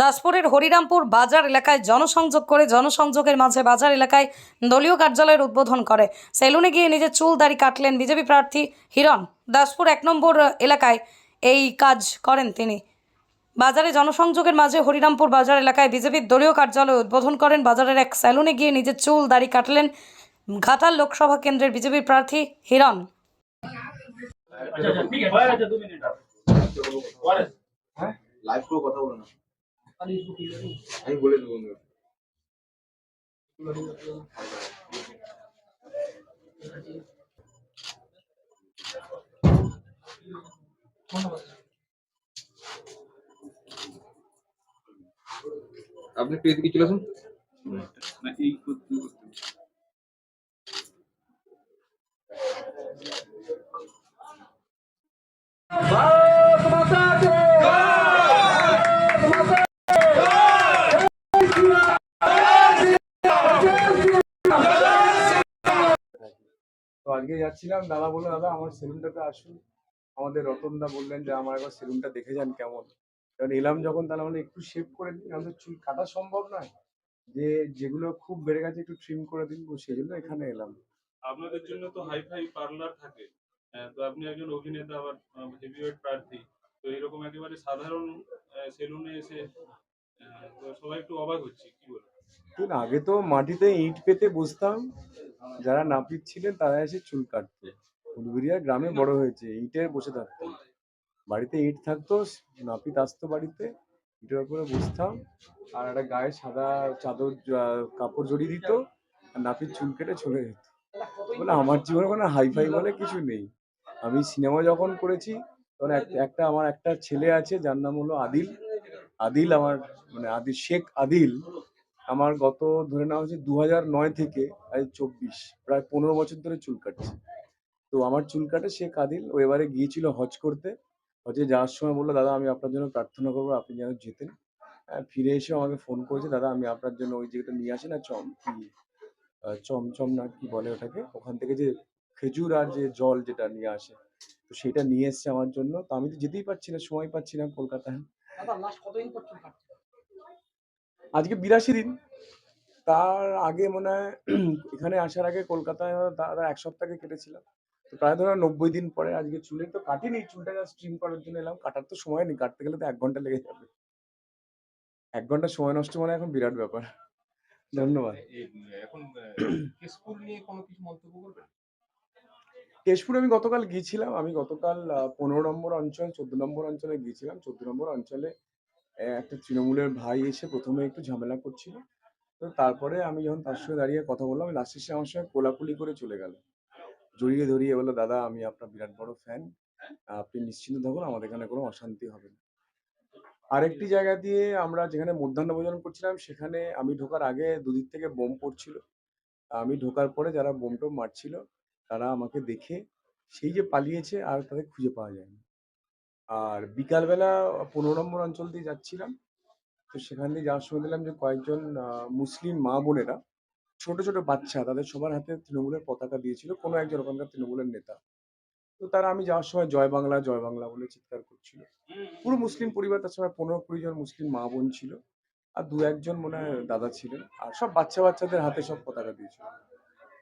দাসপুরের হরিরামপুর বাজার এলাকায় জনসংযোগ করে জনসংযোগের মাঝে বাজার এলাকায় দলীয় কার্যালয়ের উদ্বোধন করে। সেলুনে গিয়ে নিজের চুল দাড়ি কাটলেন বিজেপি প্রার্থী হিরণ। দাসপুর এক নম্বর এলাকায় এই কাজ করেন তিনি। বাজারে জনসংযোগের মাঝে হরিরামপুর বাজার এলাকায় বিজেপির দলীয় কার্যালয় উদ্বোধন করেন। বাজারের এক সেলুনে গিয়ে নিজের চুল দাড়ি কাটলেন ঘাটাল লোকসভা কেন্দ্রের বিজেপির প্রার্থী হিরণ। আচ্ছা আচ্ছা ঠিক আছে। হয়ে গেছে দু মিনিট। পরে লাইভ করে কথা বলো না। আমি বলে দেবো আপনি একটু এদিকে চলে আসুন। না এই করতে করতে। তো যাচ্ছিলাম। দাদা বলল দাদা আমার সেলুনটাতে আসুন। আমাদের রতনদা বললেন যে আমার একবার সেলুনটা দেখে যান কেমন? এবার এলাম যখন তাহলে মানে একটু শেভ করে দিন আমাদের চুল কাটা সম্ভব নয়। যে যেগুলো খুব বেড়ে গেছে একটু ট্রিম করে দিন। সেই জন্য এখানে এলাম। আপনাদের জন্য তো হাই ফাই পার্লার থাকে। আহ, তো আপনি একজন অভিনেতা আবার হেভিওয়েট প্রার্থী। তো এরকম একেবারে সাধারণ সেলুনে এসে সবাই একটু অবাক হচ্ছে। কি বলব আগে তো মাটিতে ইট পেতে বসতাম। যারা নাপিত ছিলেন, তারা এসে চুল কাটতো। উলুবেরিয়া গ্রামে বড় হয়েছে, ইটে বসে থাকতাম। বাড়িতে ইট থাকতো, নাপিত আসতো বাড়িতে, ইটের উপরে বসতাম, আর একটা গায়ে সাদা চাদর কাপড় জড়িয়ে দিত, আর নাপিত চুল কেটে চলে যেত। বলে আমার জীবনে কোনো হাই ফাই বলে কিছু নেই। আমি সিনেমা যখন করেছি, তখন একটা আমার একটা ছেলে আছে, যার নাম হলো আদিল। আদিল আমার মানে আদিল শেখ আদিল। আমার গত ধরে নেওয়া হচ্ছে দু নয় থেকে আজ চব্বিশ, প্রায় পনেরো বছর ধরে চুল কাটছে। তো আমার চুল কাটে শেখ আদিল, ও এবারে গিয়েছিল হজ করতে। হজে যাওয়ার সময় বলল, দাদা, আমি আপনার জন্য প্রার্থনা করব, আপনি যেন যেতেন। ফিরে এসে আমাকে ফোন করেছে, দাদা, আমি আপনার জন্য ওই যেটা নিয়ে আসি না, চম কি চমচম না কি বলে ওটাকে, ওখান থেকে যে খেজুর আর যে জল যেটা নিয়ে আসে, তো সেটা নিয়ে এসছে আমার জন্য। তো আমি তো যেতেই পারছি না, সময় পাচ্ছি না কলকাতায়। আজকে বিরাশি দিন। তার আগে মনে হয় এখানে আসার আগে কলকাতায় দাদা এক সপ্তাহ কেটেছিলাম। তো প্রায় ধরো নব্বই দিন পরে আজকে চুলের তো কাটিনি চুলটা স্ট্রিম করার জন্য এলাম। কাটার তো সময় নেই কাটতে গেলে তো এক ঘণ্টা লেগে যাবে। এক ঘণ্টা সময় নষ্ট মানে এখন বিরাট ব্যাপার। ধন্যবাদ। এখন কেশপুর নিয়ে কোনো কিছু মন্তব্য করবেন? কেশপুরে আমি গতকাল গিয়েছিলাম। আমি গতকাল পনেরো নম্বর অঞ্চল চোদ্দ নম্বর অঞ্চলে গিয়েছিলাম। চোদ্দ নম্বর অঞ্চলে একটা তৃণমূলের ভাই এসে প্রথমে একটু ঝামেলা করছিল। তো তারপরে আমি যখন তার সঙ্গে দাঁড়িয়ে কথা বললাম লাস্টে সে আমার সঙ্গে কোলাকুলি করে চলে গেল। জড়িয়ে ধরিয়ে বলল, দাদা, আমি আপনার বিরাট বড় ফ্যান আপনি নিশ্চিন্ত থাকুন, আমাদের এখানে কোনো অশান্তি হবে না। আরেকটি জায়গা দিয়ে আমরা যেখানে মধ্যাহ্ন ভোজন করছিলাম, সেখানে আমি ঢোকার আগে দুদিক থেকে বোম পড়ছিল। আমি ঢোকার পরে যারা বোম টোম মারছিল, তারা আমাকে দেখে সেই যে পালিয়েছে আর তাদের খুঁজে পাওয়া যায়নি। আর বিকালবেলা পনেরো নম্বর অঞ্চল দিয়ে যাচ্ছিলাম। তো সেখান দিয়ে যাওয়ার সময় দিলাম যে কয়েকজন মুসলিম মা বোনেরা ছোট ছোট বাচ্চা তাদের সবার হাতে তৃণমূলের পতাকা দিয়েছিল। কোনো একজন ওখানকার তৃণমূলের নেতা। তো তারা আমি যাওয়ার সময় জয় বাংলা জয় বাংলা বলে চিৎকার করছিল। পুরো মুসলিম পরিবার, তার সময় পনেরো কুড়ি জন মুসলিম মা বোন ছিল। আর দু একজন মনে হয় দাদা ছিলেন। আর সব বাচ্চা বাচ্চাদের হাতে সব পতাকা দিয়েছিল।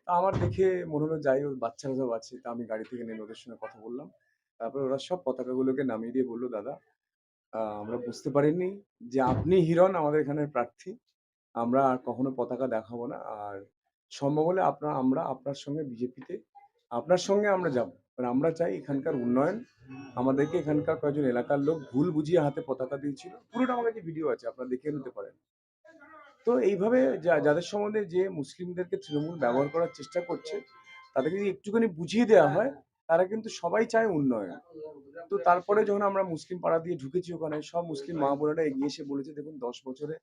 তা আমার দেখে মনে হলো, যাই হোক, বাচ্চারা সব আছে। তা আমি গাড়ি থেকে নেমে ওদের সঙ্গে কথা বললাম। তারপরে ওরা সব পতাকাগুলোকে নামিয়ে দিয়ে বলল, দাদা আমরা বুঝতে পারিনি যে আপনি হিরণ আমাদের এখানের প্রার্থী। আমরা আর কখনো পতাকা দেখাবো না। আর সম্ভব হলে আপনার আমরা আপনার সঙ্গে বিজেপিতে, আপনার সঙ্গে আমরা যাব। মানে আমরা চাই এখানকার উন্নয়ন। আমাদেরকে এখানকার কয়েকজন এলাকার লোক ভুল বুঝিয়ে হাতে পতাকা দিয়েছিল। পুরোটা আমার কাছে ভিডিও আছে, আপনারা দেখে নিতে পারেন। তো এইভাবে যাদের সম্বন্ধে যে মুসলিমদেরকে তৃণমূল ব্যবহার করার চেষ্টা করছে, তাদেরকে যদি একটুখানি বুঝিয়ে দেওয়া হয় তারা কিন্তু সবাই চায় উন্নয়ন। তো তারপরে যখন আমরা মুসলিম পাড়া দিয়ে ঢুকেছি ওখানে, সব মুসলিম মা বোনেরা এগিয়ে এসে বলেছে, দেখুন, দশ বছরে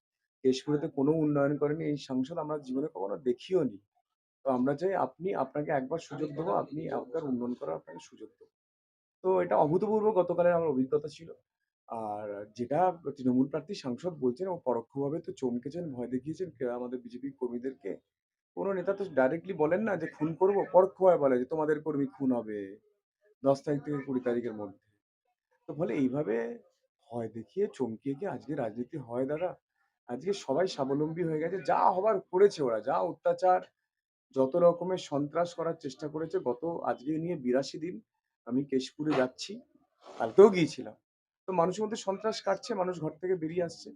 কেশপুরেতে কোনো উন্নয়ন করেনি, এই সংসদ আমরা জীবনে কখনো দেখিও নি। তো আমরা চাই আপনি আপনাকে একবার সুযোগ দেবো, আপনি আপনার উন্নয়ন করার আপনাকে সুযোগ দেবো। তো এটা অভূতপূর্ব, গতকালের আমার অভিজ্ঞতা ছিল। আর যেটা তৃণমূল প্রার্থী সাংসদ বলছেন, ও পরোক্ষভাবে তো চমকেছেন, ভয় দেখিয়েছেন, আমাদের বিজেপি কর্মীদেরকে। কোনো নেতা তো ডাইরেক্টলি বলেন না যে খুন করব? পরোক্ষভাবে বলে যে তোমাদের কর্মী খুন হবে দশ তারিখ থেকে কুড়ি তারিখের মধ্যে। তো ফলে এইভাবে ভয় দেখিয়ে চমকিয়ে কি আজকে রাজনীতি হয় দাদা। আজকে সবাই স্বাবলম্বী হয়ে গেছে। যা হবার করেছে ওরা যা অত্যাচার যত রকমের সন্ত্রাস করার চেষ্টা করেছে গত আজকে নিয়ে বিরাশি দিন আমি কেশপুরে যাচ্ছি কালকেও গিয়েছিলাম। তো মানুষের মধ্যে সন্ত্রাস কাটছে মানুষ ঘর থেকে বেরিয়ে আসছে।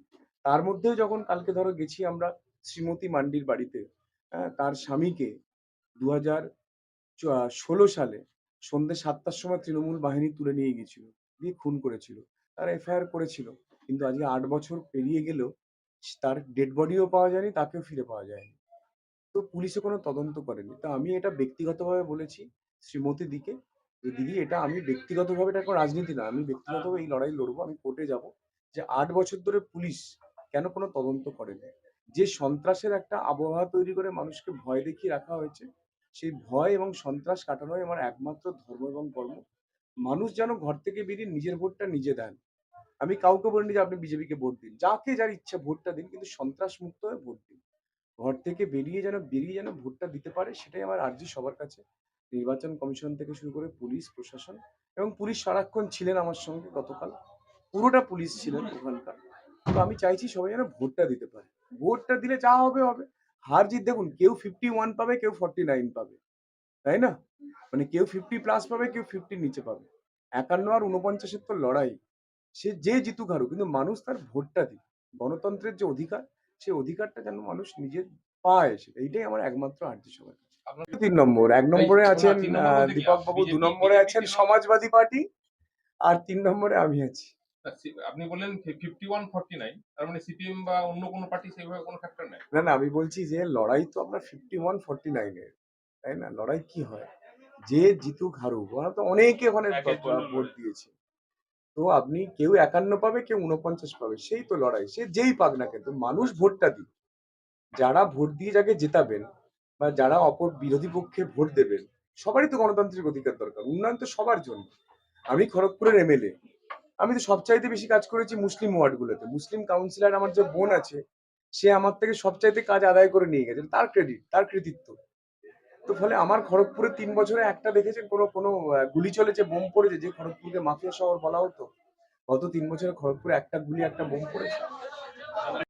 তার মধ্যেও যখন কালকে ধরো গেছি আমরা শ্রীমতী মান্ডির বাড়িতে হ্যাঁ, তার স্বামীকে দু হাজার ষোলো সালে সন্ধ্যে সাতটার সময় তৃণমূল বাহিনী তুলে নিয়ে গিয়েছিল, দিয়ে খুন করেছিল। তার এফআইআর করেছিল, কিন্তু আজকে আট বছর পেরিয়ে গেলেও তার ডেড বডিও পাওয়া যায়নি, তাকেও ফিরে পাওয়া যায়নি। তো পুলিশে কোনো তদন্ত করেনি। তো আমি এটা ব্যক্তিগতভাবে বলেছি শ্রীমতী দিকে, যে দিদি, এটা আমি ব্যক্তিগতভাবে, এটা কোনো রাজনীতি না, আমি ব্যক্তিগতভাবে এই লড়াই লড়বো, আমি কোর্টে যাব। যে আট বছর ধরে পুলিশ কেন কোনো তদন্ত করেনি? যে সন্ত্রাসের একটা আবহাওয়া তৈরি করে মানুষকে ভয় দেখিয়ে রাখা হয়েছে, সেই ভয় এবং সন্ত্রাস কাটানোই আমার একমাত্র ধর্ম এবং কর্ম। মানুষ যেন ঘর থেকে বেরিয়ে নিজের ভোটটা নিজে দেন। আমি কাউকে বলিনি যে আপনি বিজেপিকে ভোট দিন। যাকে যার ইচ্ছা ভোটটা দিন, কিন্তু সন্ত্রাস মুক্ত হয়ে ভোট দিন। ঘর থেকে বেরিয়ে যেন বেরিয়ে যেন ভোটটা দিতে পারে, সেটাই আমার আর্জি সবার কাছে। নির্বাচন কমিশন থেকে শুরু করে পুলিশ, প্রশাসন এবং পুলিশ সারাক্ষণ ছিলেন আমার সঙ্গে গতকাল। পুরোটা পুলিশ ছিলেন ওখানকার। তো আমি চাইছি সবাই যেন ভোটটা দিতে পারে। ভোটটা দিলে যা হবে হবে। হার জিত দেখুন কেউ ফিফটি ওয়ান পাবে কেউ ফর্টি নাইন পাবে। তাই না? মানে কেউ ফিফটি প্লাস পাবে কেউ ফিফটির নিচে পাবে। একান্ন আর উনপঞ্চাশের তো লড়াই। সে যে জিতুক হারুক কিন্তু মানুষ তার ভোটটা দিক। গণতন্ত্রের যে অধিকার সেই অধিকারটা যেন মানুষ নিজের পায় এইটাই আমার একমাত্র আর্জি সবার তিন নম্বর এক নম্বরে আছেন? দীপক বাবু দু নম্বরে আছেন সমাজবাদী পার্টি আর তিন নম্বরে আমি আছি। আপনি বললেন ফিফটি ওয়ান ফর্টি নাইন তার মানে সিপিএম বা অন্য কোনো পার্টি সেইভাবে কোনো ফ্যাক্টর নেই? না না আমি বলছি যে লড়াই তো আপনার ফিফটি ওয়ান ফর্টি নাইনের তাই না? লড়াই কি হয়? যে জিতুক হারুক ওরা তো অনেকে ওখানে ভোট দিয়েছে। তো আপনি কেউ একান্ন পাবে কেউ উনপঞ্চাশ পাবে সেই তো লড়াই সে যেই পাক না কিন্তু মানুষ ভোটটা দিক। যারা ভোট দিয়ে যাকে জেতাবেন বা যারা অপর বিরোধী পক্ষে ভোট দেবেন সবারই তো গণতান্ত্রিক অধিকার দরকার উন্নয়ন তো সবার জন্য। আমি খড়গপুরের এমএলএ আমি তো সবচাইতে বেশি কাজ করেছি মুসলিম ওয়ার্ডগুলোতে। মুসলিম কাউন্সিলর আমার যে বোন আছে, সে আমার থেকে সবচাইতে কাজ আদায় করে নিয়ে গেছে। তার ক্রেডিট তার কৃতিত্ব। তো ফলে আমার খড়গপুরে তিন বছরে একটা দেখেছেন, কোনো কোনো গুলি চলেছে, বোম পড়েছে, যে খড়গপুরকে মাফিয়া শহর বলা হতো? গত তিন বছরে খড়গপুরে একটা গুলি, একটা বোম পড়েছে।